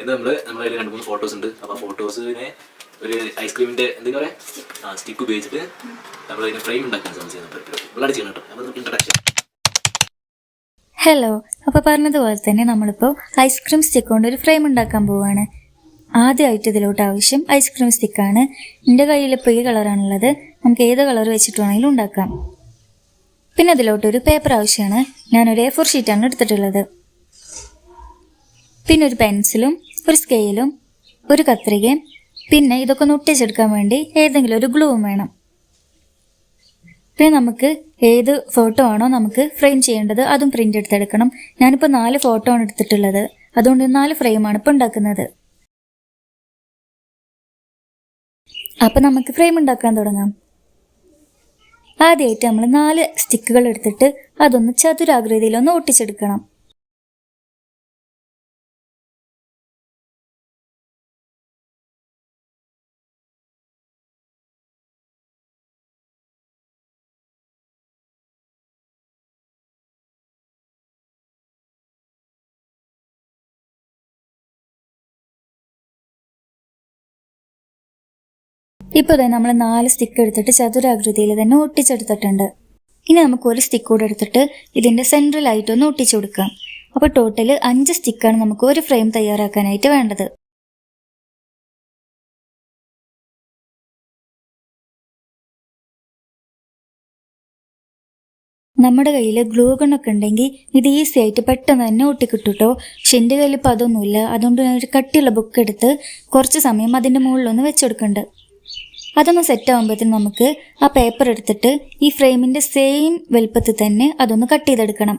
ഇത് നമ്മൾ നമ്മുടെ കയ്യിൽ രണ്ട് മൂന്ന് ഫോട്ടോസ് ഉണ്ട്. അപ്പൊ ഫോട്ടോസിനെ ഒരു ഐസ്ക്രീമിന്റെ എന്താ പറയാ? ആ സ്റ്റിക്ക് ഉപയോഗിച്ചിട്ട് നമ്മൾ അതിന് ഫ്രെയിം ഉണ്ടാക്കാൻ ശ്രമം ചെയ്യുന്നുണ്ട് വളരെ ചെയ്യണം കേട്ടോ. അപ്പൊ ഇൻട്രഡക്ഷൻ ഹലോ അപ്പോൾ പറഞ്ഞതുപോലെ തന്നെ നമ്മളിപ്പോൾ ഐസ്ക്രീം സ്റ്റിക്ക് കൊണ്ട് ഒരു ഫ്രെയിം ഉണ്ടാക്കാൻ പോവുകയാണ് ആദ്യമായിട്ട് ഇതിലോട്ട് ആവശ്യം ഐസ്ക്രീം സ്റ്റിക്കാണ് എന്റെ കയ്യിൽ ഇപ്പോൾ ഈ കളറാണുള്ളത് നമുക്ക് ഏത് കളർ വെച്ചിട്ട് വേണമെങ്കിലും ഉണ്ടാക്കാം. പിന്നെ അതിലോട്ട് ഒരു പേപ്പർ ആവശ്യമാണ്. ഞാനൊരു എ ഫോർ ഷീറ്റാണ് എടുത്തിട്ടുള്ളത്. പിന്നെ ഒരു പെൻസിലും ഒരു സ്കെയിലും ഒരു കത്രികയും പിന്നെ ഇതൊക്കെ ഒന്ന് ഒട്ടിച്ചെടുക്കാൻ വേണ്ടി ഏതെങ്കിലും ഒരു ഗ്ലൂവും വേണം. പിന്നെ നമുക്ക് ഏത് ഫോട്ടോ ആണോ നമുക്ക് ഫ്രെയിം ചെയ്യേണ്ടത് അതും പ്രിന്റ് എടുത്തെടുക്കണം. ഞാനിപ്പോൾ നാല് ഫോട്ടോ ആണ് എടുത്തിട്ടുള്ളത്. അതുകൊണ്ട് നാല് ഫ്രെയിമാണ് ഇപ്പോൾ ഉണ്ടാക്കുന്നത്. അപ്പം നമുക്ക് ഫ്രെയിം ഉണ്ടാക്കാൻ തുടങ്ങാം. ആദ്യമായിട്ട് നമ്മൾ നാല് സ്റ്റിക്കുകൾ എടുത്തിട്ട് അതൊന്ന് ചതുരാകൃതിയിലൊന്ന് ഒട്ടിച്ചെടുക്കണം. ഇപ്പോൾ തന്നെ നമ്മൾ നാല് സ്റ്റിക്ക് എടുത്തിട്ട് ചതുരാകൃതിയിൽ തന്നെ ഒട്ടിച്ചെടുത്തിട്ടുണ്ട്. ഇനി നമുക്ക് ഒരു സ്റ്റിക്ക് കൂടെ എടുത്തിട്ട് ഇതിന്റെ സെൻട്രലായിട്ട് ഒന്ന് ഒട്ടിച്ചു കൊടുക്കാം. അപ്പോൾ ടോട്ടൽ അഞ്ച് സ്റ്റിക്കാണ് നമുക്ക് ഒരു ഫ്രെയിം തയ്യാറാക്കാനായിട്ട് വേണ്ടത്. നമ്മുടെ കയ്യിൽ ഗ്ലൂ ഗണ്ണൊക്കെ ഉണ്ടെങ്കിൽ ഇത് ഈസി ആയിട്ട് പെട്ടെന്ന് തന്നെ ഒട്ടിക്കിട്ടുട്ടോ. പക്ഷെ എന്റെ കയ്യിൽ ഇപ്പോൾ അതൊന്നുമില്ല. അതുകൊണ്ട് ഞാൻ ഒരു കട്ടിയുള്ള ബുക്ക് എടുത്ത് കുറച്ച് സമയം അതിന്റെ മുകളിലൊന്ന് വെച്ചെടുക്കുന്നുണ്ട്. അതൊന്ന് സെറ്റ് ആകുമ്പോഴത്തേന് നമുക്ക് ആ പേപ്പർ എടുത്തിട്ട് ഈ ഫ്രെയിമിന്റെ സെയിം വലുപ്പത്തിൽ തന്നെ അതൊന്ന് കട്ട് ചെയ്തെടുക്കണം.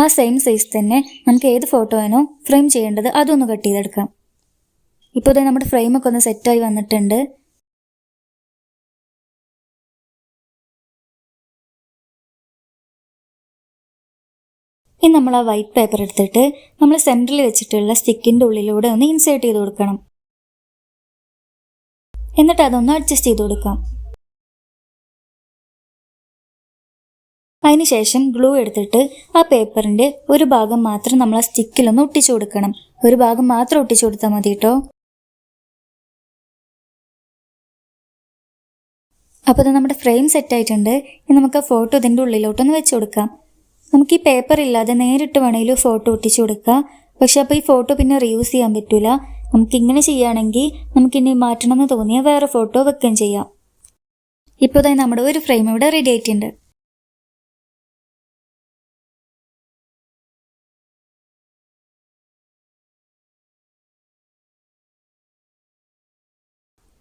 ആ സെയിം സൈസ് തന്നെ നമുക്ക് ഏത് ഫോട്ടോ ആണോ ഫ്രെയിം ചെയ്യേണ്ടത് അതൊന്ന് കട്ട് ചെയ്തെടുക്കാം. ഇപ്പോൾ ദേ നമ്മുടെ ഫ്രെയിമൊക്കെ ഒന്ന് സെറ്റായി വന്നിട്ടുണ്ട്. ഇനി നമ്മൾ ആ വൈറ്റ് പേപ്പർ എടുത്തിട്ട് നമ്മൾ സെന്ററിൽ വെച്ചിട്ടുള്ള സ്റ്റിക്കിന്റെ ഉള്ളിലൂടെ ഒന്ന് ഇൻസേർട്ട് ചെയ്ത് കൊടുക്കണം. എന്നിട്ട് അതൊന്ന് അഡ്ജസ്റ്റ് ചെയ്ത് കൊടുക്കാം. അതിനുശേഷം ഗ്ലൂ എടുത്തിട്ട് ആ പേപ്പറിന്റെ ഒരു ഭാഗം മാത്രം നമ്മൾ ആ സ്റ്റിക്കിലൊന്ന് ഒട്ടിച്ചു കൊടുക്കണം. ഒരു ഭാഗം മാത്രം ഒട്ടിച്ചു കൊടുത്താൽ മതി കേട്ടോ അപ്പോൾ ഇത് നമ്മുടെ ഫ്രെയിം സെറ്റ് ആയിട്ടുണ്ട്. ഇനി നമുക്ക് ഫോട്ടോ ഇതിന്റെ ഉള്ളിലോട്ടൊന്ന് വെച്ച് കൊടുക്കാം. നമുക്ക് ഈ പേപ്പർ ഇല്ലാതെ നേരിട്ട് വേണമെങ്കിലും ഫോട്ടോ ഒട്ടിച്ചു കൊടുക്കാം. പക്ഷെ അപ്പോൾ ഈ ഫോട്ടോ പിന്നെ റീയൂസ് ചെയ്യാൻ പറ്റില്ല നമുക്ക് ഇങ്ങനെ ചെയ്യുകയാണെങ്കിൽ നമുക്ക് ഇനി മാറ്റണമെന്ന് തോന്നിയാൽ വേറെ ഫോട്ടോ വെക്കുകയും ചെയ്യാം. ഇപ്പോൾ തന്നെ നമ്മുടെ ഒരു ഫ്രെയിം ഇവിടെ റെഡി ആയിട്ടുണ്ട്.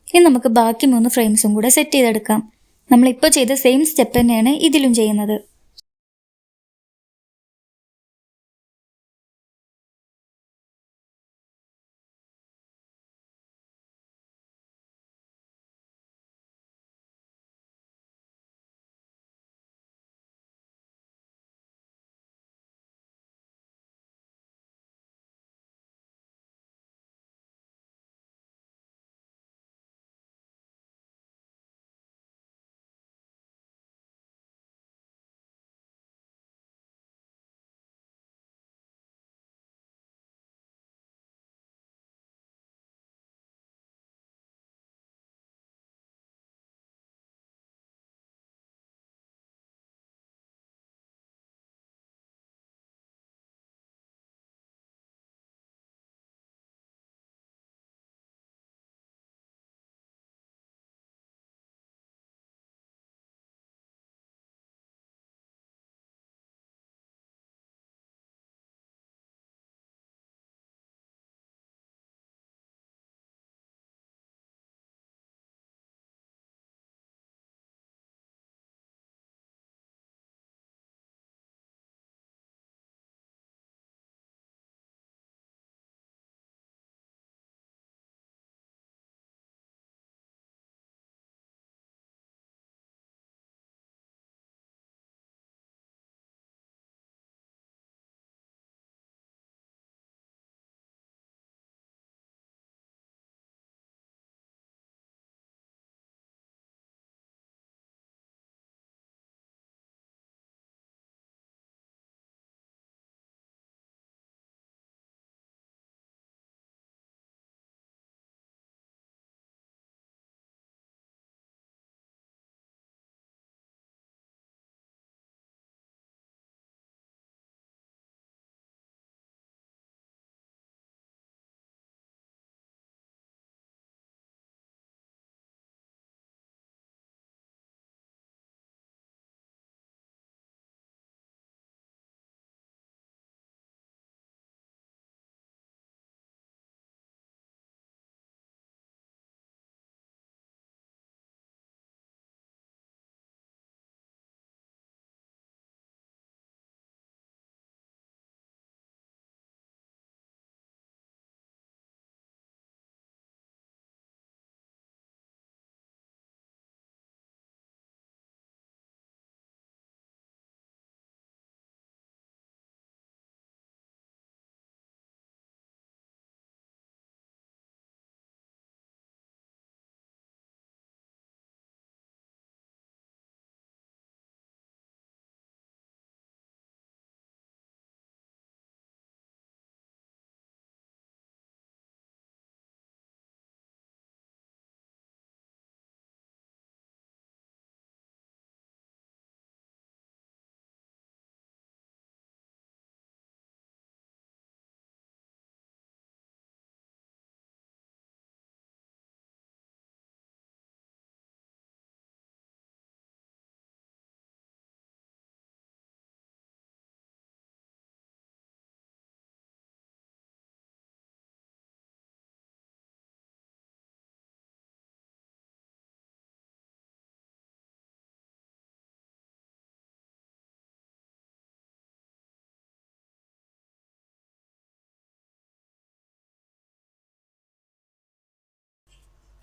ഇനി നമുക്ക് ബാക്കി മൂന്ന് ഫ്രെയിംസും കൂടെ സെറ്റ് ചെയ്തെടുക്കാം. നമ്മളിപ്പോൾ ചെയ്ത സെയിം സ്റ്റെപ്പ് തന്നെയാണ് ഇതിലും ചെയ്യുന്നത്.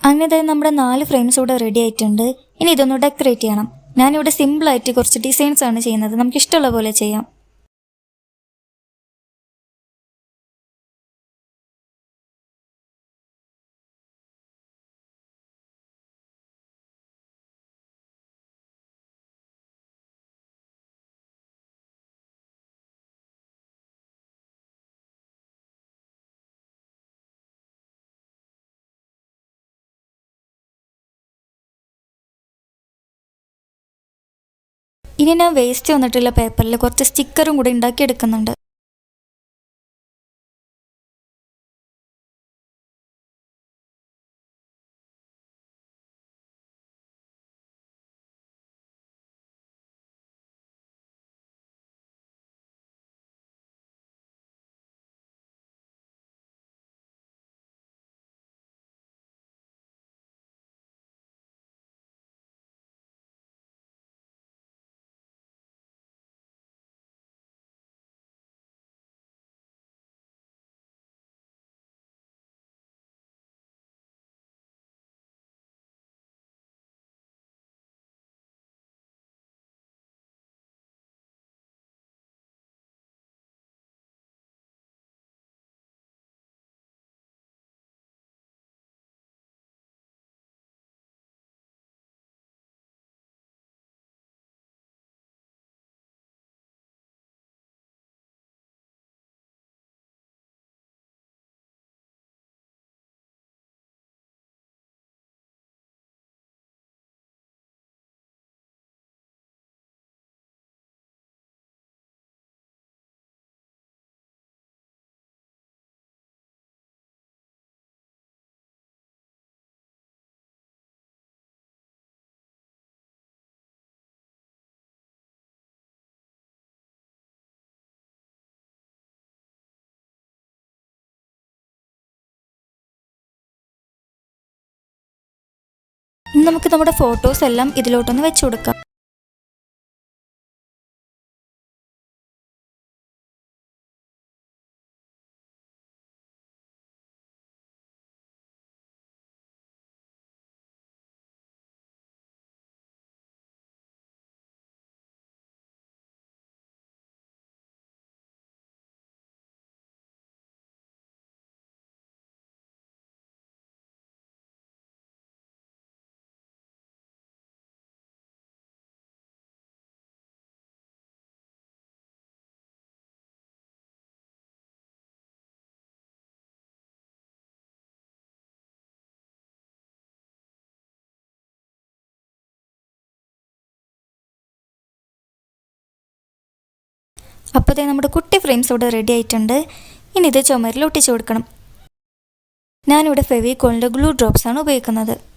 അങ്ങനെ തന്നെ നമ്മുടെ നാല് ഫ്രെയിംസ് ഇവിടെ റെഡി ആയിട്ടുണ്ട്. ഇനി ഇതൊന്ന് ഡെക്കറേറ്റ് ചെയ്യണം. ഞാനിവിടെ സിമ്പിളായിട്ട് കുറച്ച് ഡിസൈൻസ് ആണ് ചെയ്യുന്നത്. നമുക്ക് ഇഷ്ടമുള്ള പോലെ ചെയ്യാം. ഇനി ഞാൻ വേസ്റ്റ് വന്നിട്ടുള്ള പേപ്പറിൽ കുറച്ച് സ്റ്റിക്കറും കൂടി ഉണ്ടാക്കിയെടുക്കുന്നുണ്ട്. നമുക്ക് നമ്മുടെ ഫോട്ടോസ് എല്ലാം ഇതിലോട്ടൊന്ന് വെച്ചു കൊടുക്കാം. അപ്പോഴത്തേ നമ്മുടെ കുട്ടി ഫ്രെയിംസ് ഇവിടെ റെഡി ആയിട്ടുണ്ട്. ഇനി ഇത് ചുമരിൽ ഒട്ടിച്ചു കൊടുക്കണം. ഞാനിവിടെ ഫെവിക്കോളിന്റെ ഗ്ലൂ ഡ്രോപ്സ് ആണ് ഉപയോഗിക്കുന്നത്.